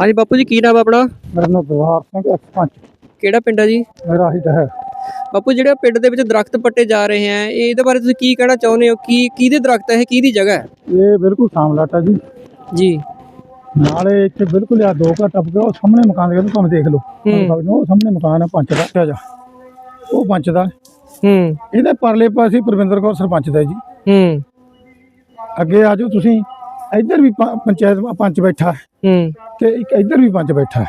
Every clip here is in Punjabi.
ਹਾਂਜੀ ਬਾਪੂ ਜੀ ਕੀ ਨਾਮ ਆ ਆਪਣਾ? ਮੇਰਾ ਨਾਮ ਦਵਾਰ ਸਿੰਘ ਐਕਸ-ਪੰਚ ਕਿਹੜਾ ਪਿੰਡ ਆ ਜੀ? ਮੇਰਾ ਹੀ ਹੈ ਬਾਪੂ ਜਿਹੜੇ ਪਿੰਡ ਦੇ ਵਿੱਚ ਦਰਖਤ ਪੱਟੇ ਜਾ ਰਹੇ ਆ ਇਹ ਇਹਦੇ ਬਾਰੇ ਤੁਸੀਂ ਕੀ ਕਹਿਣਾ ਚਾਹੁੰਦੇ ਹੋ? ਕੀ ਕਿਹਦੇ ਦਰਖਤ ਹੈ ਕਿਹਦੀ ਜਗ੍ਹਾ ਹੈ? ਇਹ ਬਿਲਕੁਲ ਸਾਮਲਾਟਾ ਜੀ। ਜੀ। ਨਾਲੇ ਇੱਥੇ ਬਿਲਕੁਲ ਆ ਦੋ ਘਰ ਟੱਪ ਗਿਆ ਉਹ ਸਾਹਮਣੇ ਮਕਾਨ ਦੇ ਤੁਹਾਨੂੰ ਦੇਖ ਲਓ। ਉਹ ਸਾਹਮਣੇ ਮਕਾਨ ਹੈ ਪੰਚ ਦਾ ਆ ਜਾ। ਉਹ ਪੰਚ ਦਾ। ਹੂੰ। ਇਹਦੇ ਪਰਲੇ ਪਾਸੇ ਪ੍ਰਵਿੰਦਰ ਕੌਰ ਸਰਪੰਚ ਦਾ ਜੀ। ਹੂੰ। ਅੱਗੇ ਆ ਜਾਓ ਤੁਸੀਂ। ਇੱਧਰ ਵੀ ਪ- ਪੰਚਾਇਤ ਪੰਚ ਬੈਠਾ ਹੈ। ਹੂੰ। ਤੇ ਇੱਕ ਇੱਧਰ ਵੀ ਪੰਚ ਬੈਠਾ ਹੈ।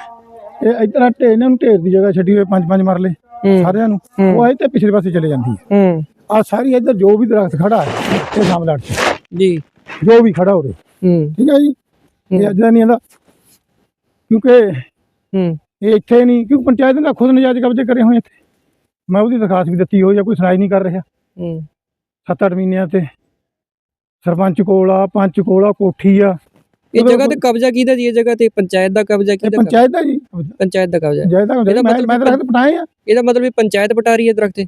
ਇਹ ਇੱਧਰ ਆ ਢੇ ਇਹਨਾਂ ਨੂੰ ਢੇਰ ਦੀ ਜਗ੍ਹਾ ਛੱਡੀ ਹੋਈ ਪੰਜ ਪੰਜ ਮਰਲੇ ਹੂੰ। ਸਾਰਿਆਂ ਨੂੰ। ਉਹ ਇੱਥੇ ਪਿਛਲੇ ਪਾਸੇ ਚਲੇ ਜਾਂਦੀ ਹੈ। ਹੂੰ। ਆ ਸਾਰੀ ਇੱਧਰ ਜੋ ਵੀ ਦਰਖਤ ਖੜਾ ਹੈ ਇਹ ਸਾਮਲਾਟ ਚ ਜੀ। ਜੋ ਵੀ ਖੜਾ ਹੋਵੇ। ਹੂੰ। ਠੀਕ ਹੈ ਜੀ? ਇਹ ਅੱਜ ਦਾ ਨਹੀਂ ਆਂਦਾ। ਕਿਉਂਕਿ ਹੂੰ। ਇਹ ਇੱਥੇ ਨਹੀਂ ਕਿਉਂਕਿ ਪੰਚਾਇਤ ਨੇ ਖੁਦ ਨਜਾਇਜ਼ ਕਬਜ਼ੇ ਕਰੇ ਹੋਏ ਇੱਥੇ। ਮੈਂ ਉਹਦੀ ਦਰਖਾਸਤ ਵੀ ਦਿੱਤੀ ਹੋਈ ਆ ਕੋਈ ਸੁਣਾਈ ਨਹੀਂ ਕਰ ਰਿਹਾ। ਹੂੰ। ਸੱਤ ਅੱਠ ਮਹੀਨਿਆਂ ਤੇ ਸਰਪੰਚ ਕੋਲ ਆ ਪੰਚ ਕੋਲ ਆ ਕੋਠੀ ਆ। ਇਹ ਜਗ੍ਹਾ ਤੇ ਕਬਜ਼ਾ ਕਿਹਦਾ ਜੀ? ਇਹ ਜਗ੍ਹਾ ਤੇ ਪੰਚਾਇਤ ਦਾ ਕਬਜ਼ਾ ਇਹ ਕਿਹਦਾ ਪੰਚਾਇਤ ਦਾ ਜੀ। ਪੰਚਾਇਤ ਦਾ ਕਬਜ਼ਾ। ਇਹਦਾ ਮੈਂ ਮਤਲਬ ਮੈਂ ਦਰਖਤ ਪਟਾਏ ਆ। ਇਹਦਾ ਮਤਲਬ ਵੀ ਪੰਚਾਇਤ ਪਟਾ ਰਹੀ ਹੈ ਦਰਖਤ ਇਹ?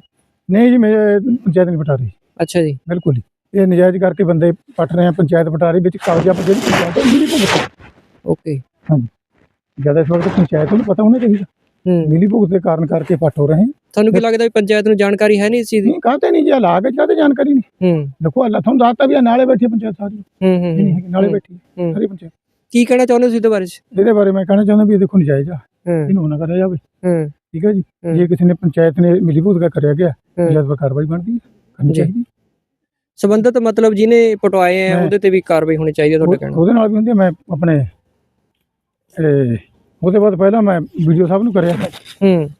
ਨਹੀਂ ਜੀ ਮੈਂ ਪੰਚਾਇਤ ਨਹੀਂ ਪਟਾ ਰਹੀ। ਅੱਛਾ ਜੀ। ਬਿਲਕੁਲ ਹੀ ਇਹ ਨਜਾਇਜ਼ ਕਰਕੇ ਬੰਦੇ ਪਟ ਰਹੇ ਆ ਪੰਚਾਇਤ ਪਟਾ ਰਹੀ ਵਿੱਚ ਕਾਗਜ਼ਾਂ ਪਰ ਜਿਹੜੀ ਪੰਚਾਇਤ ਮਿਲੀ ਭੁਗਤ। ਓਕੇ। ਜ਼ਿਆਦਾ ਇਸ ਵਕਤ ਪੰਚਾਇਤ ਨੂੰ ਪਤਾ ਹੋਣਾ ਚਾਹੀਦਾ ਹੂੰ। ਮਿਲੀ ਭੁਗਤ ਦੇ ਕਾਰਨ ਕਰਕੇ ਪਟ ਹੋ ਰਹੇ ਤੁਹਾਨੂੰ ਕੀ ਲੱਗਦਾ ਵੀ ਪੰਚਾਇਤ ਨੂੰ ਜਾਣਕਾਰੀ ਹੈ ਨਹੀਂ ਇਸ ਚੀਜ਼ ਦੀ? ਨਹੀਂ ਕਾਹਤੇ ਨਹੀਂ ਜੇ ਲਾ ਕੇ ਕਾਹਤੇ ਜਾਣਕਾਰੀ ਨਹੀਂ? ਹੂੰ। ਦੇਖੋ ਅੱਲਾ ਤੁਹਾਨੂੰ ਦੱਸਤਾ ਵੀ ਆ ਨਾਲੇ ਬੈਠੀ ਹੈ ਪੰਚਾਇਤ ਸਾਰੀ। ਹੂੰ ਹੂੰ, ਨਹੀਂ ਹੂੰ। ਹੈਗੀ, ਨਾਲੇ ਬੈਠੀ ਹੈ, ਹੂੰ। ਸਾਰੀ ਪੰਚਾਇਤ। ਕੀ ਕਹਿਣਾ ਚਾਹੁੰਦੇ ਹੋ ਤੁਸੀਂ ਇਹਦੇ ਬਾਰੇ ਚ? ਇਹਦੇ ਬਾਰੇ ਮੈਂ ਕਹਿਣਾ ਚਾਹੁੰਦਾ ਵੀ ਇਹ ਦੇਖੋ ਨਜਾਇਜ਼ ਆ। ਹੂੰ। ਇਹਨੂੰ ਨਾ ਕਰਿਆ ਜਾਵੇ। ਹੂੰ। ਠੀਕ ਹੈ ਜੀ? ਹੂੰ। ਜੇ ਕਿਸੇ ਨੇ ਪੰਚਾਇਤ ਨੇ ਮਿਲੀ ਭੁਗਤ ਕਰਿਆ ਗਿਆ ਹੂੰ। ਜਦ ਕਾਰਵਾਈ ਬਣਦੀ ਹੈ ਕਰਨੀ ਜੀ। ਚਾਹੀਦੀ ਸੰਬੰਧਿਤ ਮਤਲਬ ਜਿਹਨੇ ਪਟਵਾਏ ਆ ਮੈਂ- ਉਹਦੇ ਤੇ ਵੀ ਕਾਰਵਾਈ ਹੋਣੀ ਚਾਹੀਦੀ ਹੈ ਤੁਹਾਡਾ ਉਹ- ਕਹਿਣਾ। ਉਹਦੇ ਨਾਲ ਵੀ ਹੁੰਦੀ ਹੈ, ਮੈਂ ਆਪਣੇ ਇਹ, ਉਹਦੇ ਬਾਅਦ ਪਹਿਲਾਂ ਮੈਂ ਵੀਡੀਓ ਸਾਹਿਬ ਨੂੰ ਕਰਿਆ। ਹੂੰ।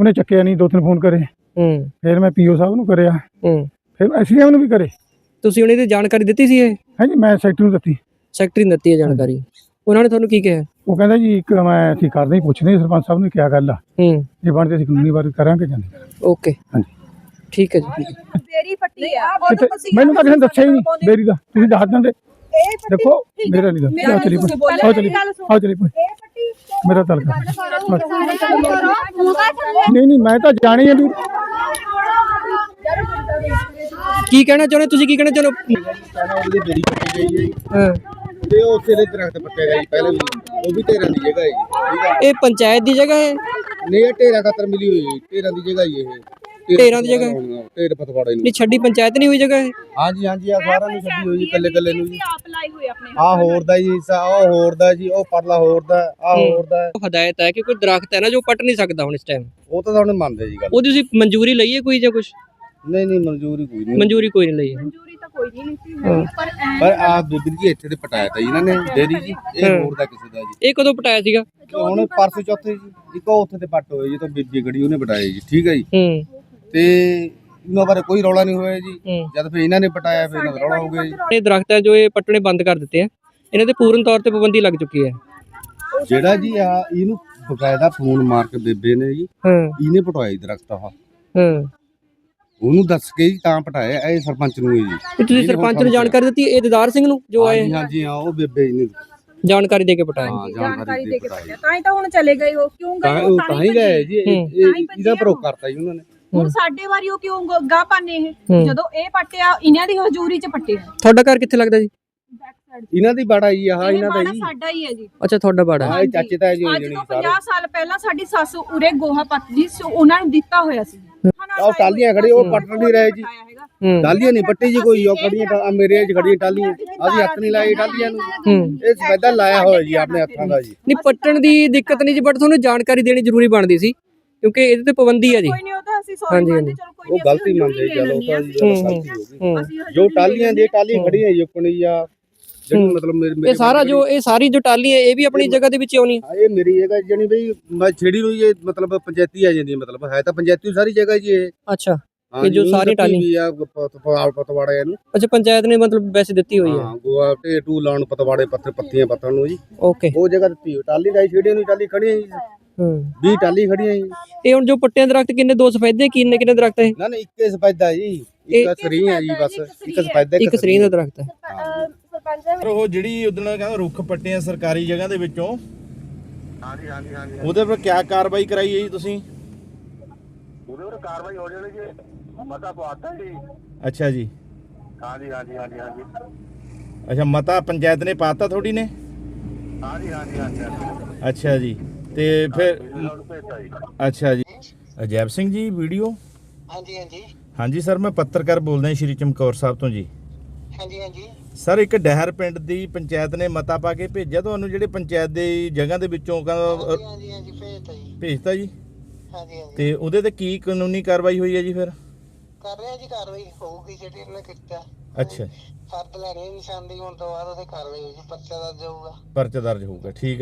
ਉਹਨੇ ਚੱਕਿਆ ਨਹੀਂ ਦੋ ਤਿੰਨ ਫੋਨ ਕਰੇ। ਹੂੰ। ਫਿਰ ਮੈਂ ਪੀਓ ਸਾਹਿਬ ਨੂੰ ਕਰਿਆ। ਹੂੰ। ਫਿਰ ਐਸਡੀਐਮ ਨੂੰ ਵੀ ਕਰੇ। ਤੁਸੀਂ ਉਹਨੇ ਦੀ ਜਾਣਕਾਰੀ ਦਿੱਤੀ ਸੀ ਇਹ? ਹਾਂਜੀ ਮੈਂ ਸੈਕਟਰੀ ਨੂੰ ਦਿੱਤੀ। ਸੈਕਟਰੀ ਨੇ ਦਿੱਤੀ ਹੈ ਜਾਣਕਾਰੀ। ਉਹਨਾਂ ਨੇ ਤੁਹਾਨੂੰ ਕੀ ਕਿਹਾ? ਉਹ ਕਹਿੰਦਾ ਜੀ ਇੱਕ ਮੈਂ ਅਸੀਂ ਕਰਦੇ ਹੀ ਪੁੱਛਦੇ ਹਾਂ ਸਰਪੰਚ ਸਾਹਿਬ ਨੂੰ ਕੀ ਗੱਲ ਆ। ਹੂੰ। ਜੇ ਬਣਦੇ ਅਸੀਂ ਕਾਨੂੰਨੀ ਵਾਰ ਕਰਾਂਗੇ ਜਾਂ ਨਹੀਂ। ਕਰਾਂਗੇ। ਓਕੇ। ਹਾਂਜੀ। ਠੀਕ ਹੈ ਜੀ। ਬੇਰੀ ਫੱਟੀ ਆ ਮੈਨੂੰ ਤਾਂ ਕਿਸੇ ਨੇ ਦੱਸਿਆ ਹੀ ਨਹੀਂ ਬੇਰੀ ਦਾ ਤੁਸੀਂ ਦੱਸ ਦਿੰਦੇ। ਦੇਖੋ ਮੇਰਾ ਨਹੀਂ ਦੱਸਿਆ ਚਲੀ ਆਓ ਚਲੀ ਆਓ ਚਲੀ ਮੇਰਾ ਤਲਕਾ ਨਹੀਂ ਨਹੀਂ ਮੈਂ ਤਾਂ ਜਾਣੀ ਹੈ ਵੀ ਕੀ ਕਹਿਣਾ ਚਾਹੁੰਦੇ? ਤੁਸੀਂ ਕੀ ਕਹਿਣਾ ਚਾਹੁੰਦੇ? ਹੋ? ਉਹਦੀ ਬੇਰੀ ਪੱਟੀ ਗਈ ਹੈ ਜੀ। ਹਾਂ। ਤੇ ਉਹ ਉੱਥੇ ਦੇ ਦਰਖਤ ਪੱਟੇ ਗਏ ਜੀ ਪਹਿਲੇ ਵੀ। ਉਹ ਵੀ ਢੇਰਾਂ ਦੀ ਜਗ੍ਹਾ ਹੈ ਜੀ ਠੀਕ ਹੈ? ਇਹ ਪੰਚਾਇਤ ਦੀ ਜਗ੍ਹਾ ਹੈ? ਨਹੀਂ ਇਹ ਢੇਰਾਂ ਖਾਤਰ ਮਿਲੀ ਹੋਈ ਢੇਰਾਂ ਦੀ ਜਗ੍ਹਾ ਹੀ ਇਹ। ਢੇਰਾਂ ਦੀ ਜਗ੍ਹਾ? ਢੇਰ ਪਤਵਾੜੇ ਨੂੰ। ਨਹੀਂ ਛੱਡੀ ਪੰਚਾਇਤ ਨਹੀਂ ਹੋਈ ਜਗ੍ਹਾ ਇਹ? ਹਾਂਜੀ ਹਾਂਜੀ ਆ ਸਾਰਿਆਂ ਨੂੰ ਛੱਡੀ ਹੋਈ ਜੀ ਕੱਲੇ ਕੱਲੇ ਨੂੰ ਜੀ। ਆਪ ਲਾਈ ਹੋਈ ਆਪਣੇ ਆ ਹੋਰ ਦਾ ਜੀ ਹਿੱਸਾ ਆ ਹੋਰ ਦਾ ਜੀ ਉਹ ਪਰਲਾ ਹੋਰ ਦਾ ਆ ਹੂੰ। ਹੋਰ ਦਾ। ਹਦਾਇਤ ਹੈ ਕਿ ਕੋਈ ਦਰਖਤ ਹੈ ਨਾ ਜੋ ਪੱਟ ਨਹੀਂ ਸਕਦਾ ਹੁਣ ਇਸ ਟਾਈਮ ਉਹ ਤਾਂ ਤੁਹਾਨੂੰ ਮੰਨਦੇ ਜੀ ਗੱਲ। ਉਹਦੀ ਤੁਸੀਂ ਮਨਜ਼ੂਰੀ ਲਈਏ ਕੋਈ ਜਾਂ ਕੁਝ ਨਹੀਂ ਨਹੀਂ ਮਨਜ਼ੂਰੀ ਕੋਈ ਨਹੀਂ। ਮਨਜ਼ੂਰੀ ਕੋਈ ਨਹੀਂ ਲਈ ਮਨਜ਼ੂਰੀ ਤਾਂ ਕੋਈ ਨਹੀਂ ਸੀ ਪਰ ਐਂ ਪਰ ਆ ਬੀਬੀ ਜੀ ਇੱਥੇ ਤੇ ਪਟਾਇਆ ਤਾਂ ਜੀ ਇਹਨਾਂ ਨੇ ਡੇਰੀ ਜੀ ਇਹ ਹੂੰ। ਹੋਰ ਦਾ ਕਿਸੇ ਦਾ ਜੀ। ਇਹ ਕਦੋਂ ਪਟਾਇਆ ਸੀਗਾ? ਹੁਣ ਪਰਸੋਂ ਚੌਥੇ ਜੀ ਇੱਕ ਉਹ ਉੱਥੇ ਤੇ ਪੱਟ ਹੋਏ ਜੀ ਤਾਂ ਬੀਬੀ ਖੜੀ ਉਹਨੇ ਪਟਾਇਆ ਜੀ ਠੀਕ ਹੈ ਜੀ। ਹੂੰ। ਤੇ ਇਹਨਾਂ ਬਾਰੇ ਕੋਈ ਰੌਲਾ ਨਹੀਂ ਹੋਇਆ ਜੀ। ਜਦ ਫਿਰ ਇਹਨਾਂ ਨੇ ਪਟਾਇਆ ਫਿਰ ਇਹਨਾਂ ਦਾ ਰੌਲਾ ਹੋ ਗਿਆ ਜੀ। ਇਹ ਦਰਖਤ ਹੈ ਜੋ ਇਹ ਪੱਟਣੇ ਬੰਦ ਕਰ ਦਿੱਤੇ ਆ ਇਹਨਾਂ ਤੇ ਪੂਰਨ ਤੌਰ ਤੇ ਪਾਬੰਦੀ ਲੱਗ ਚੁੱਕੀ ਹੈ। ਜਿਹੜਾ ਜੀ ਆ ਇਹਨੂੰ ਬਕਾਇਦਾ ਫੋਨ ਮਾਰ ਕੇ ਬੇਬੇ ਨੇ ਜੀ ਹਾਂ। ਇਹਨੇ ਪਟਵਾਇਆ ਦਰਖਤ ਆਹ। ਹਾਂ। ਉਹਨੂੰ ਦੱਸ ਕੇ ਜੀ ਤਾਂ ਪਟਾਇਆ ਇਹ ਸਰਪੰਚ ਨੂੰ ਹੀ ਜੀ। ਤੇ ਤੁਸੀਂ ਸਰਪੰਚ ਨੂੰ ਜਾਣਕਾਰੀ ਦਿੱਤੀ ਇਹ ਦਿਦਾਰ ਸਿੰਘ ਨੂੰ ਜੋ ਆਏ? ਹਾਂਜੀ ਹਾਂ ਉਹ ਬੇਬੇ ਜੀ ਨੇ। ਜਾਣਕਾਰੀ ਦੇ ਕੇ ਪਟਾਇਆ। ਹਾਂ ਜਾਣਕਾਰੀ ਦੇ ਕੇ ਪਟਾਇਆ। ਤਾਂ ਹੀ ਤਾਂ ਹੁਣ ਚਲੇ ਗਏ ਉਹ। ਕਿਉਂ ਗਏ ਤਾਂ ਹੀ ਗਏ ਜੀ। ਇਹਦਾ ਆ ਪ੍ਰੋ ਉਹ। ਕਰਤਾ ਜੀ ਉਹਨਾਂ ਨੇ। ਹੁਣ ਸਾਡੇ ਵਾਰੀ ਉਹ ਕਿਉਂ ਗ- ਗਾਹ ਪਾਣੇ ਇਹ? ਹੂੰ। ਜਦੋਂ ਇਹ ਪੱਟਿਆ ਇਹਨਾਂ ਦੀ ਹਜ਼ੂਰੀ ਚ ਪੱਟਿਆ ਤੁਹਾਡਾ ਘਰ ਕਿੱਥੇ ਲੱਗਦਾ ਜੀ? ਇਹਨਾਂ ਦੀ ਬਾੜਾ ਜੀ ਆਹ ਇਹ ਇਹਨਾਂ ਦਾ ਜੀ ਸਾਡਾ ਹੀ ਹੈ ਜੀ। ਅੱਛਾ ਤੁਹਾਡਾ ਬਾੜਾ। ਹਾਂ ਇਹ ਚਾਚੇ ਤਾਂ ਜੀ ਹੋ ਅੱਜ ਜਣੀ ਤੋਂ ਸਾਰੇ। 50 ਸਾਲ ਪਹਿਲਾਂ ਸਾਡੀ ਸੱਸ ਉਰੇ ਗੋਹਾ ਪੱਟਦੀ ਸੀ ਉਹਨਾਂ ਨੂੰ ਦਿੱਤਾ ਹੋਇਆ ਸੀ। ਉਹ ਟਾਲੀਆਂ ਖੜੀ ਉਹ ਪੱਟ ਨਹੀਂ ਰਹੇ ਜੀ। ਹੂੰ ਟਾਲੀਆਂ ਨਹੀਂ ਪੱਟੀ ਜੀ ਕੋਈ ਉਹ ਖੜੀਆਂ ਟਾ- ਆਹ ਮੇਰੇ ਚ ਖੜੀਆਂ ਟਾਲੀਆਂ ਅਸੀਂ ਹੱਥ ਨਹੀਂ ਲਾਏ ਟਾਲੀਆਂ ਨੂੰ। ਹੂੰ। ਇਹ ਸਫੈਦਾ ਲਾਇਆ ਹੋਇਆ ਜੀ ਆਪਣੇ ਹੱਥਾਂ ਦਾ ਜੀ। ਨਹੀਂ ਪੱਟਣ ਦੀ ਦਿੱਕਤ ਨਹੀਂ ਜੀ ਬਟ ਤੁਹਾਨੂੰ ਜਾਣਕਾਰੀ ਦੇਣੀ ਜ਼ਰੂਰੀ ਬਣਦੀ ਸੀ। ਕਿਉਂਕਿ ਇਹਦੇ ਤੇ ਪਾਬੰਦੀ ਹੈ ਜੀ। ਕੋਈ ਨਹੀਂ ਉਹ ਤਾਂ ਅਸੀਂ ਸੌਰੀ ਹਾਂਜੀ, ਮੰਨਦੇ। ਚਲੋ ਕੋਈ ਉਹ ਨਹੀਂ ਗਲਤੀ ਮੰਨਦੇ ਚਲੋ ਤਾਂ ਜੀ ਹੂੰ, ਚਲੋ ਗਲਤੀ ਹੋ ਗਈ ਹੂੰ ਅਸੀਂ ਜੋ ਟਾਲੀਆਂ ਦੀ ਟਾਲੀਆਂ ਖੜੀਆਂ ਜੀ ਆਪਣੀ ਆ ਜਿਹੜੀ ਹੂੰ। ਮਤਲਬ ਮੇਰੇ ਇਹ ਮੇਰੇ ਸਾਰਾ ਜੋ ਇਹ ਸਾਰੀ ਜੋ ਟਾਲੀ ਹੈ ਇਹ ਵੀ ਆਪਣੀ ਜਗ੍ਹਾ ਦੇ ਵਿੱਚ ਆਉਣੀ। ਹਾਂ, ਇਹ ਮੇਰੀ ਜਗ੍ਹਾ ਜਣੀ ਬਈ ਮੈਂ ਛੇੜੀ ਨੂੰ ਇਹ ਮਤਲਬ ਪੰਚਾਇਤੀ ਆ ਜਾਂਦੀ ਹੈ ਮਤਲਬ। ਹੈ ਤਾਂ ਪੰਚਾਇਤੀ ਸਾਰੀ ਜਗ੍ਹਾ ਜੀ ਇਹ। ਅੱਛਾ। ਹਾਂ ਇਹ ਜੋ ਜੀ, ਸਾਰੀ ਦਿੱਤੀ ਟਾਹਲੀ- ਵੀ ਆ ਪਤਵਾੜ ਪਤਵਾੜਾ ਇਹਨੂੰ। ਅੱਛਾ ਪੰਚਾਇਤ ਨੇ ਮਤਲਬ ਵੈਸੇ ਦਿੱਤੀ ਹੋਈ ਹੈ। ਹਾਂ ਗੋਆ ਟੇਟੂ ਲਾਉਣ ਪਤਵਾੜੇ ਪੱਤੇ ਪੱਤੀਆਂ ਪੱਤਣ ਨੂੰ ਜੀ। ਓਕੇ। ਉਹ ਜਗ੍ਹਾ ਦਿੱਤੀ ਹੋਈ ਟਾਲੀ ਦਾ ਛੇੜੀ ਨੂੰ ਟਾਲੀ ਖੜੀਆਂ ਜੀ। ਹੂੰ 20 ਟਾਲੀ ਖੜੀਆਂ ਜੀ। ਇਹ ਹੁਣ ਜੋ ਪੱਟਿਆਂ ਦੇ ਦਰਖਤ ਕਿੰਨੇ ਦੋ ਸਫੈਦੇ ਕਿੰਨੇ ਕਿੰਨੇ ਦਰਖਤ ਹੈ? ਨਾ ਨਾ ਇੱਕੇ ਸਫੈਦਾ ਜੀ। ਇੱਕ ਸਰੀ ਆ ਜੀ ਬਸ ਇੱਕ ਸਫੈਦਾ ਇੱਕ ਸਰੀਂ ਦਾ ਦਰਖਤ ਹੈ। ਪਰ ਉਹ ਜਿਹੜੀ ਉਦੋਂ ਕਹਿੰਦਾ ਰੁੱਖ ਪੱਟੇ ਆ ਸਰਕਾਰੀ ਜਗ੍ਹਾ ਦੇ ਵਿੱਚੋਂ। ਹਾਂਜੀ ਹਾਂਜੀ ਹਾਂਜੀ ਉਹਦੇ ਪਰ ਕਿਆ ਕਾਰਵਾਈ ਕਰਾਈ ਹੈ ਜੀ ਤੁਸੀਂ? ਉਹਦੇ ਉੱਤੇ ਕਾਰਵਾਈ ਹੋ ਜਾਣੀ ਜੀ। ਮਤਾ ਪਵਾਤਾ ਜੀ। ਅੱਛਾ ਜੀ। ਹਾਂਜੀ ਹਾਂਜੀ ਹਾਂਜੀ ਹਾਂਜੀ। ਅੱਛਾ ਮਤਾ ਪੰਚਾਇਤ ਨੇ ਪਾਤਾ ਥੋੜੀ ਨੇ? ਹਾਂਜੀ ਹਾਂਜੀ ਹਾਂਜੀ। ਅੱਛਾ ਜੀ। ਤੇ ਫਿਰ ਅੱਛਾ ਜੀ। ਅਜੈਬ ਸਿੰਘ ਜੀ ਵੀਡੀਓ? ਹਾਂਜੀ ਹਾਂਜੀ। ਹਾਂਜੀ ਸਰ ਮੈਂ ਪੱਤਰਕਾਰ ਬੋਲਦਾ ਹਾਂ ਸ਼੍ਰੀ ਚਮਕੌਰ ਸਾਹਿਬ ਤੋਂ ਜੀ। ਹਾਂਜੀ ਹਾਂਜੀ। ਸਰ ਇੱਕ ਡਹਿਰ ਪਿੰਡ ਦੀ ਪੰਚਾਇਤ ਨੇ ਮਤਾ ਪਾ ਕੇ ਭੇਜਿਆ ਤੁਹਾਨੂੰ ਜਿਹੜੇ ਪੰਚਾਇਤ ਦੀ ਜਗ੍ਹਾ ਦੇ ਵਿੱਚੋਂ ਕਹਿੰਦਾ ਹਾਂਜੀ ਹਾਂਜੀ ਭੇਜਤਾ ਜੀ। ਭੇਜਤਾ ਜੀ? ਹਾਂਜੀ ਹਾਂਜੀ। ਤੇ ਉਹਦੇ ਤੇ ਕੀ ਕਾਨੂੰਨੀ ਕਾਰਵਾਈ ਹੋਈ ਹੈ ਜੀ ਫਿਰ? ਕਰ ਰਹੇ ਜੀ ਕਾਰਵਾਈ ਹੋਊਗੀ ਜਿਹੜੀ ਇਹਨੇ ਕੀਤਾ। ਅੱਛਾ। ਫਰਦ ਲੈਣੀ ਨਿਸ਼ਾਨਦੇਹੀ ਹੋਣ ਤੋਂ ਬਾਅਦ ਉਹਦੇ ਕਾਰਵਾਈ ਹੋਊਗੀ ਪਰਚਾ ਦਰਜ ਹੋਊਗਾ। ਪਰਚਾ ਦਰਜ ਹੋਊਗਾ ਠੀਕ ਹੈ।